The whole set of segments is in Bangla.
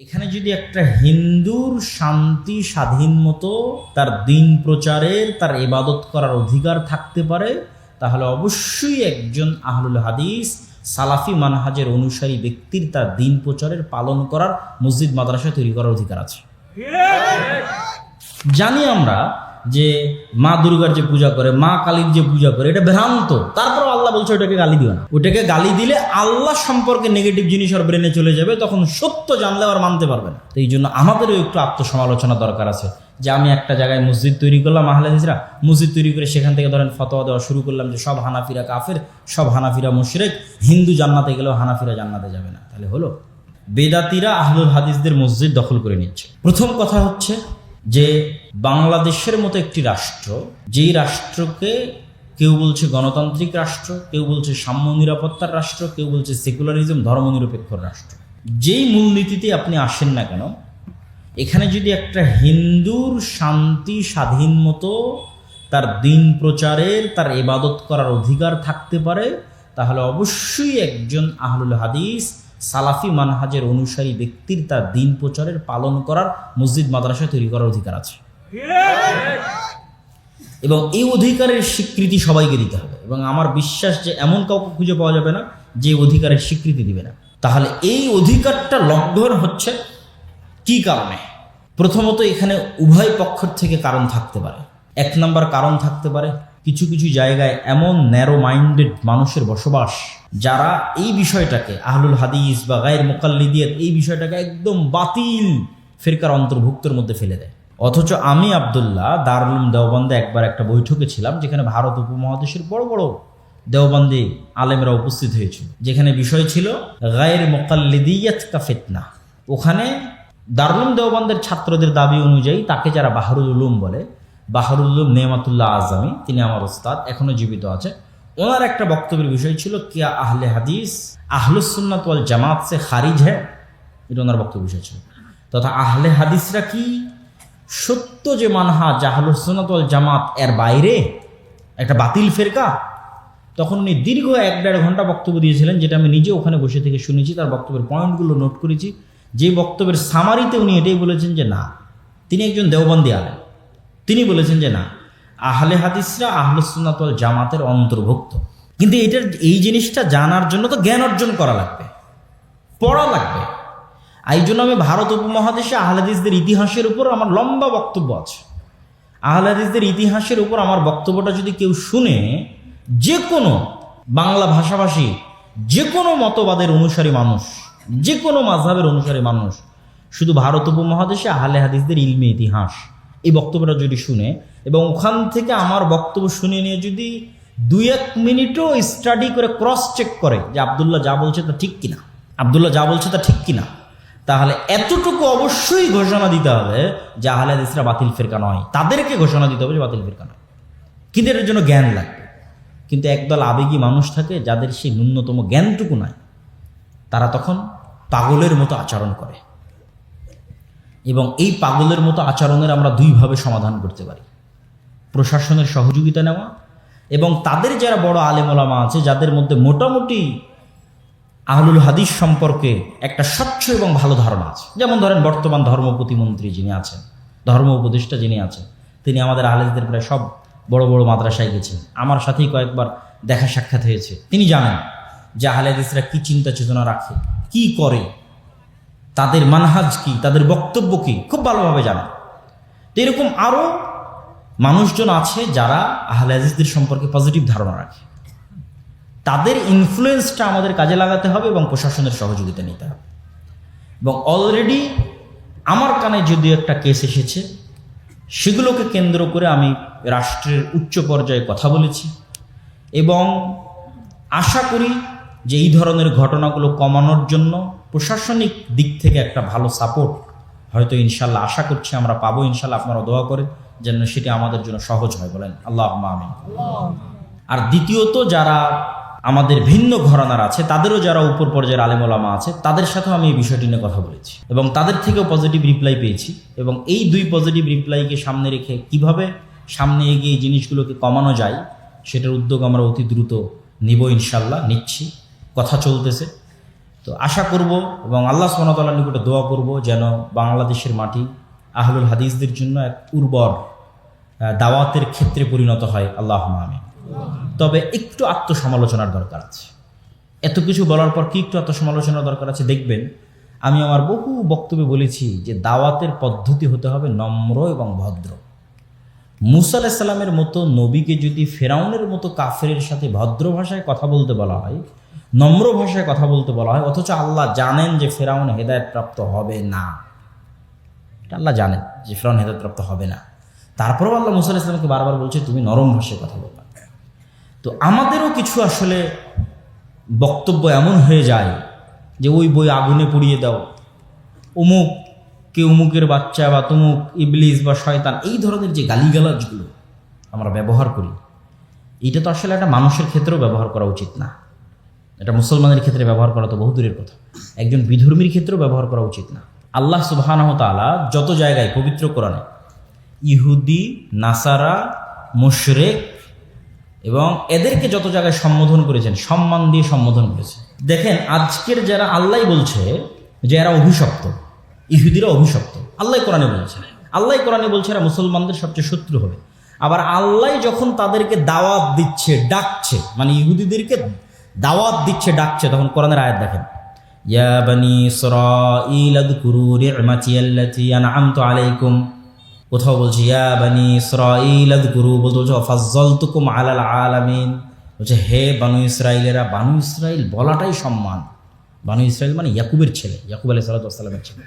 এখানে যদি একটা হিন্দুর শান্তি স্বাধীন মতো তার দিন প্রচারের তার ইবাদত করার অধিকার থাকতে পারে তাহলে অবশ্যই একজন আহলুল হাদিস সালাফি মানহাজের অনুসারী ব্যক্তির তার দিন প্রচারের পালন করার মসজিদ মাদ্রাসা তৈরি করার অধিকার আছে। জানি আমরা যে মা দুর্গার যে পূজা করে, মা কালীর যে পূজা করে, এটা ভ্রান্ত। তারপর আল্লাহ বলছে ওটাকে গালি দিও না। ওটাকে গালি দিলে আল্লাহ সম্পর্কে নেগেটিভ জিনিস ওর ব্রেনে চলে যাবে, তখন সত্য জানলে আর মানতে পারবে না। তো এই জন্য আমাদেরও একটু আত্মসমালোচনা দরকার আছে। যে আমি একটা জায়গায় মসজিদ তৈরি করলাম আহলাদিসরা মসজিদ তৈরি করে সেখান থেকে ধরেন ফতোয়া দেওয়া শুরু করলাম যে সব হানাফিরা কাফের, সব হানাফিরা মুশরেক, হিন্দু জান্নাতে গেলেও হানাফিরা জান্নাতে যাবে না। তাহলে হলো, বেদাতিরা আহলুল হাদিসদের মসজিদ দখল করে নিচ্ছে। প্রথম কথা হচ্ছে যে বাংলাদেশের মতো একটি রাষ্ট্র, যেই রাষ্ট্রকে কেউ বলছে গণতান্ত্রিক রাষ্ট্র, কেউ বলছে সাম্য নিরাপত্তার রাষ্ট্র, কেউ বলছে সেকুলারিজম ধর্মনিরপেক্ষ রাষ্ট্র, যেই মূলনীতিতে আপনি আসেন না কেন, এখানে যদি একটা হিন্দুর শান্তি স্বাধীন মতো তার দিন প্রচারের, তার এবাদত করার অধিকার থাকতে পারে, তাহলে অবশ্যই একজন আহলুল হাদিস সালাফি মানহাজের অনুসারী ব্যক্তির তার দিন প্রচারের, পালন করার মসজিদ, মাদ্রাসা তৈরি করার অধিকার আছে। এবং এই অধিকারের স্বীকৃতি সবাইকে দিতে হবে। এবং আমার বিশ্বাস যে এমন কাউকে খুঁজে পাওয়া যাবে না যে অধিকারের স্বীকৃতি দিবে না। তাহলে এই অধিকারটা লঙ্ঘন হচ্ছে কি কারণে? প্রথমত এখানে উভয় পক্ষের থেকে কারণ থাকতে পারে। এক নম্বর কারণ থাকতে পারে কিছু কিছু জায়গায় এমন ন্যারো মাইন্ডেড মানুষের বসবাস যারা এই বিষয়টাকে আহলুল হাদিস বা গায়ের মোকাল্লিদিয়াত এই বিষয়টাকে একদম বাতিল ফেরকার অন্তর্ভুক্তের মধ্যে ফেলে দেয়। অথচ আমি আবদুল্লাহ দারুল দেওবন্দে একবার একটা বৈঠকে ছিলাম যেখানে ভারত উপমহাদেশের বড় বড় দেওবন্দি আলেমরা উপস্থিত হয়েছিল। যেখানে বিষয় ছিল গায়ের মোকাল্লিদিয়াত কা ফিতনা। ওখানে দারুল দেওবন্দের ছাত্রদের দাবি অনুযায়ী তাকে যারা বাহারুল উলুম বলে বাহারুল উলুম নেমাতুল্লাহ আজমি, তিনি আমার ওস্তাদ এখনও জীবিত আছে। ওনার একটা বক্তব্যের বিষয় ছিল, কিয়া আহলে হাদিস আহলুসুন্নাত ওয়াল জামাত সে খারিজ হ্যাঁ এটা ওনার বক্তব্য বিষয় ছিল। তথা আহলে হাদিসরা কি? সত্য যে মানহা জাহালুসুন্নাত ওয়াল জামাত এর বাইরে একটা বাতিল ফেরকা? তখন উনি দীর্ঘ এক দেড় ঘণ্টা বক্তব্য দিয়েছিলেন, যেটা আমি নিজে ওখানে বসে থেকে শুনেছি, তার বক্তব্যের পয়েন্টগুলো নোট করেছি। যে বক্তব্যের সামারিতে উনি এটাই বলেছেন যে না, তিনি একজন দেওবন্দি আলেন তিনি বলেছেন যে না, আহলে হাদিসরা আহলুসুন্নাতল জামাতের অন্তর্ভুক্ত। কিন্তু এটার, এই জিনিসটা জানার জন্য তো জ্ঞান অর্জন করা লাগবে, পড়া লাগবে। এই জন্য আমি ভারত উপমহাদেশে আহলাদিসদের ইতিহাসের উপর আমার লম্বা বক্তব্য আছে। আহলাদিসদের ইতিহাসের উপর আমার বক্তব্যটা যদি কেউ শুনে যে কোনো বাংলা ভাষাভাষী যে কোনো মতবাদের অনুসারী মানুষ যে কোনো মাঝহের অনুসারী মানুষ, শুধু ভারত উপমহাদেশে আহলে হাদিসদের ইলমে ইতিহাস। এই বক্তব্যটা যদি শুনে এবং ওখান থেকে আমার বক্তব্য শুনে নিয়ে যদি দুই এক মিনিটও স্টাডি করে ক্রস চেক করে যে আবদুল্লাহ যা বলছে তা ঠিক কিনা, আবদুল্লাহ যা বলছে তা ঠিক কিনা, তাহলে এতটুকু অবশ্যই ঘোষণা দিতে হবে যে আহলে হাদিসরা বাতিল ফেরকা নয়। তাদেরকে ঘোষণা দিতে হবে যে বাতিল ফেরকা নয়। কিন্তু এটার জন্য জ্ঞান লাগবে? কিন্তু একদল আবেগী মানুষ থাকে যাদের সেই ন্যূনতম জ্ঞানটুকু নাই। তারা তখন পাগলের মতো আচরণ করে। এবং এই পাগলের মতো আচরণের আমরা দুইভাবে সমাধান করতে পারি। প্রশাসনের সহযোগিতা নেওয়া এবং তাদের যারা বড় আলেমোলামা আছে, যাদের মধ্যে মোটামুটি আহলুল হাদিস সম্পর্কে একটা স্বচ্ছ এবং ভালো ধারণা আছে। যেমন ধরেন বর্তমান ধর্ম প্রতিমন্ত্রী যিনি আছেন, ধর্ম উপদেষ্টা যিনি আছেন, তিনি আমাদের আহলেদের প্রায় সব বড় বড় মাদ্রাসায় গেছেন। আমার সাথেই কয়েকবার দেখা সাক্ষাৎ হয়েছে। তিনি জানেন যে আহলেদিসরা কী চিন্তা চেতনা রাখে, কি করে তাদের মানহাজ কি, তাদের বক্তব্য কি, খুব ভালোভাবে জানেন তো এরকম আরও মানুষজন আছে যারা আহলে সম্পর্কে পজিটিভ ধারণা রাখে। তাদের ইনফ্লুয়েন্সটা আমাদের কাজে লাগাতে হবে এবং প্রশাসনের সহযোগিতা নিতে হবে। এবং অলরেডি আমার কানে যদি একটা কেস এসেছে, সেগুলোকে কেন্দ্র করে আমি রাষ্ট্রের উচ্চ পর্যায়ে কথা বলেছি এবং আশা করি যে এই ধরনের ঘটনাগুলো কমানোর জন্য প্রশাসনিক দিক থেকে একটা ভালো সাপোর্ট হয়তো ইনশাল্লাহ আশা করছি আমরা পাবো, ইনশাল্লাহ আপনারা দোয়া করেন যেন সেটি আমাদের জন্য সহজ হয় বলেন। আল্লাহ আমিন। আর দ্বিতীয়ত যারা আমাদের ভিন্ন ঘরানার আছে, তাদেরও যারা উপর পর্যায়ের আলেমোলামা আছে, তাদের সাথেও আমি এই বিষয়টি নিয়ে কথা বলেছি। এবং তাদের থেকেও পজিটিভ রিপ্লাই পেয়েছি। এবং এই দুই পজিটিভ রিপ্লাইকে সামনে রেখে কীভাবে সামনে এগিয়ে জিনিসগুলোকে কমানো যায়, সেটার উদ্যোগ আমরা অতি দ্রুত নিব ইনশাল্লাহ, নিচ্ছি। কথা চলতেছে। তো আশা করব এবং আল্লাহ সুবহানাহু নিকটে দোয়া করব যেন বাংলাদেশের মাটি আহলুল হাদিসদের জন্য এক উর্বর দাওয়াতের ক্ষেত্রে পরিণত হয়। আল্লাহ আমি তবে একটু আত্মসমালোচনার দরকার আছে। এত কিছু বলার পর কি একটু আত্মসমালোচনার দরকার আছে দেখবেন? আমি আমার বহু বক্তব্যে বলেছি যে দাওয়াতের পদ্ধতি হতে হবে নম্র এবং ভদ্র। মুসা আলাহিসাল্লামের মতো নবীকে যদি ফেরাউনের মতো কাফেরের সাথে ভদ্র ভাষায় কথা বলতে বলা হয় নম্র ভাষায় কথা বলতে বলা হয়, অথচ আল্লাহ জানেন যে ফেরাউন হেদায়ত প্রাপ্ত হবে না। আল্লাহ জানেন যে ফেরাউন হেদায়ত প্রাপ্ত হবে না। তারপরেও আল্লাহ মুসা আলাহিসাল্লামকে বারবার বলছে, তুমি নরম ভাষায় কথা বলবা। তো আমাদেরও কিছু আসলে বক্তব্য এমন হয়ে যায় যে, ওই বই আগুনে পুড়িয়ে দাও। অমুক কে অমুকের বাচ্চা বা তমুক ইবলিস বা শয়তান, এই ধরনের যে গালিগালাজগুলো আমরা ব্যবহার করি, এটা তো আসলে একটা মানুষের ক্ষেত্রেও ব্যবহার করা উচিত না। এটা মুসলমানের ক্ষেত্রে ব্যবহার করা তো বহু দূরের কথা। একজন বিধর্মীর ক্ষেত্রেও ব্যবহার করা উচিত না। আল্লাহ সুবাহানহ তালা যত জায়গায় পবিত্র কোরআনে ইহুদি, নাসারা, মুশরেক এবং এদেরকে যত জায়গায় সম্বোধন করেছেন, সম্মান দিয়ে সম্বোধন করেছে দেখেন, আজকের যারা আল্লাহ বলছে, যে এরা অভিশপ্ত, ইহুদিরা অভিশপ্ত, আল্লাহ কোরআনে বলছে। আল্লাহ কোরআনে বলছে এরা মুসলমানদের সবচেয়ে শত্রু হবে। আবার আল্লাহ যখন তাদেরকে দাওয়াত দিচ্ছে, ডাকছে মানে ইহুদিদেরকে দাওয়াত দিচ্ছে, ডাকছে, তখন কোরআনের আয়াত দেখেন। ইয়া বানি ইসরাঈল আযকুরু নি'মাতি আল্লাতী আন'আমতু আলাইকুম। কোথাও বলছে, ইয়া বানি ইসরাঈল আযকুরু, বলতে বলছে, ফাজ্জালতুকুম আলাল আলামিন। বলছে, হে বানু ইসরাইলেরা বানু ইসরাইল বলাটাই সম্মান। বানু ইসরাইল মানে ইয়াকুবের ছেলে, ইয়াকুব আলাইহিস সালামের ছেলে।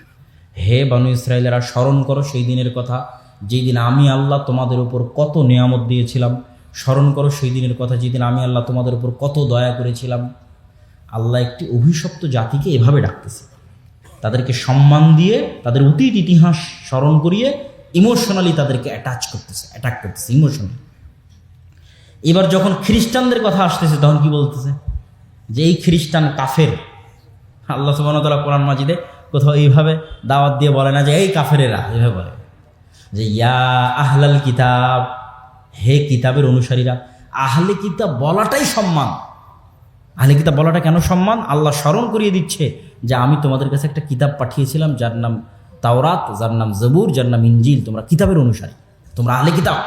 হে বানু ইসরাইলেরা স্মরণ করো সেই দিনের কথা, যেই দিন আমি আল্লাহ তোমাদের উপর কত নিয়ামত দিয়েছিলাম। স্মরণ করো সেই দিনের কথা যেদিন আমি আল্লাহ তোমাদের উপর কত দয়া করেছিলাম। আল্লাহ একটি অভিশপ্ত জাতিকে এভাবে ডাকতেছে। তাদেরকে সম্মান দিয়ে, তাদের অতীত ইতিহাস স্মরণ করিয়ে ইমোশনালি তাদেরকে অ্যাটাচ করতেছে অ্যাটাক করতেছে ইমোশনালি এবার যখন খ্রিস্টানদের কথা আসতেছে, তখন কি বলতেছে? যে এই খ্রিস্টান কাফের। আল্লাহ সুবাহতাল্লাহ কোরআন মাজিদে কোথাও এইভাবে দাওয়াত দিয়ে বলে না যে, এই কাফেরেরা, এভাবে বলে। যে, ইয়া আহলাল কিতাব হে কিতাবের অনুসারীরা, আহলে কিতাব বলাটাই সম্মান। আহলে কিতাব বলাটা কেন সম্মান? আল্লাহ স্মরণ করিয়ে দিচ্ছে যে আমি তোমাদের কাছে একটা কিতাব পাঠিয়েছিলাম, যার নাম তাওরাত, যার নাম জবুর, যার নাম ইঞ্জিল তোমরা কিতাবের অনুসারী, তোমরা আহলে কিতাব।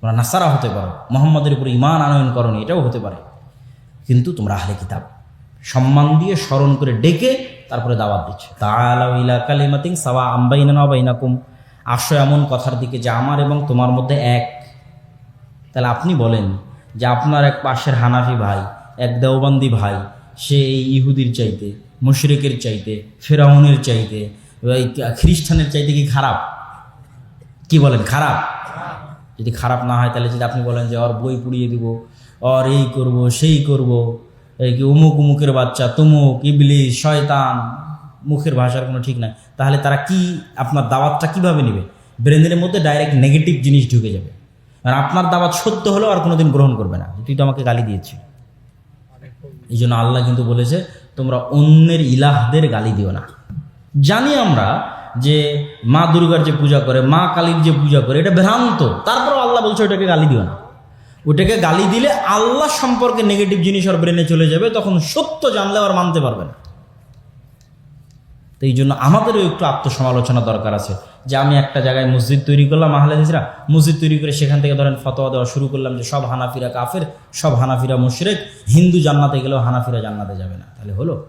তোমরা নাসারা হতে পারো, মোহাম্মদের উপরে ইমান আনয়ন করো এটাও হতে পারে। কিন্তু তোমরা আহলে কিতাব, সম্মান দিয়ে স্মরণ করে ডেকে তারপরে দাওয়াত দিচ্ছে। তাআলাউ ইলা কালিমাতিন সাওয়া আম্বাইনা বাইনাকুম। আসো এমন কথার দিকে যে আমার এবং তোমার মধ্যে এক। তাহলে আপনি বলেন যে আপনার এক পাশের হানাফি ভাই, এক দেওবান্দি ভাই, সে এই ইহুদির চাইতে, মুশরিকের চাইতে, ফেরাউনের চাইতে খ্রিস্টানের চাইতে কি খারাপ? কি বলেন, খারাপ? যদি খারাপ না হয় তাহলে যদি আপনি বলেন যে ওর বই পুড়িয়ে দিব, ওর এই করব, সেই করব, এই কি উমুক উমুকের বাচ্চা, তুমুক ইবলি শয়তান মুখের ভাষার কোনো ঠিক নাই। তাহলে তারা কি আপনার দাওয়াতটা কীভাবে নেবে? ব্রেনের মধ্যে ডাইরেক্ট নেগেটিভ জিনিস ঢুকে যাবে। আর আপনার দাওয়াত সত্য হলেও আর কোনোদিন গ্রহণ করবে না। তুই তো আমাকে গালি দিয়েছিস। এই জন্য আল্লাহ কিন্তু বলেছে, তোমরা অন্যের ইলাহদের গালি দিও না। জানি আমরা যে মা দুর্গার যে পূজা করে, মা কালীর যে পূজা করে, এটা ভ্রান্ত। তারপরও আল্লাহ বলছে, ওটাকে গালি দিও না। ওটাকে গালি দিলে আল্লাহ সম্পর্কে নেগেটিভ জিনিস ওর ব্রেনে চলে যাবে, তখন সত্য জানলে আর মানতে পারবে না। তো এই জন্য আমাদেরও একটু আত্মসমালোচনা দরকার আছে। যে আমি একটা জায়গায় মসজিদ তৈরি করলাম আহলেদিসরা মসজিদ তৈরি করে সেখান থেকে ধরেন ফতোয়া দেওয়া শুরু করলাম যে সব হানাফিরা কাফের, সব হানাফিরা মুশরেক, হিন্দু জান্নাতে গেলেও হানাফিরা জান্নাতে যাবে না। তাহলে হলো?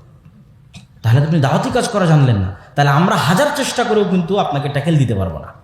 তাহলে তো আপনি দাওয়াতি কাজ করা জানলেন না। তাহলে আমরা হাজার চেষ্টা করেও কিন্তু আপনাকে ট্যাকেল দিতে পারব না।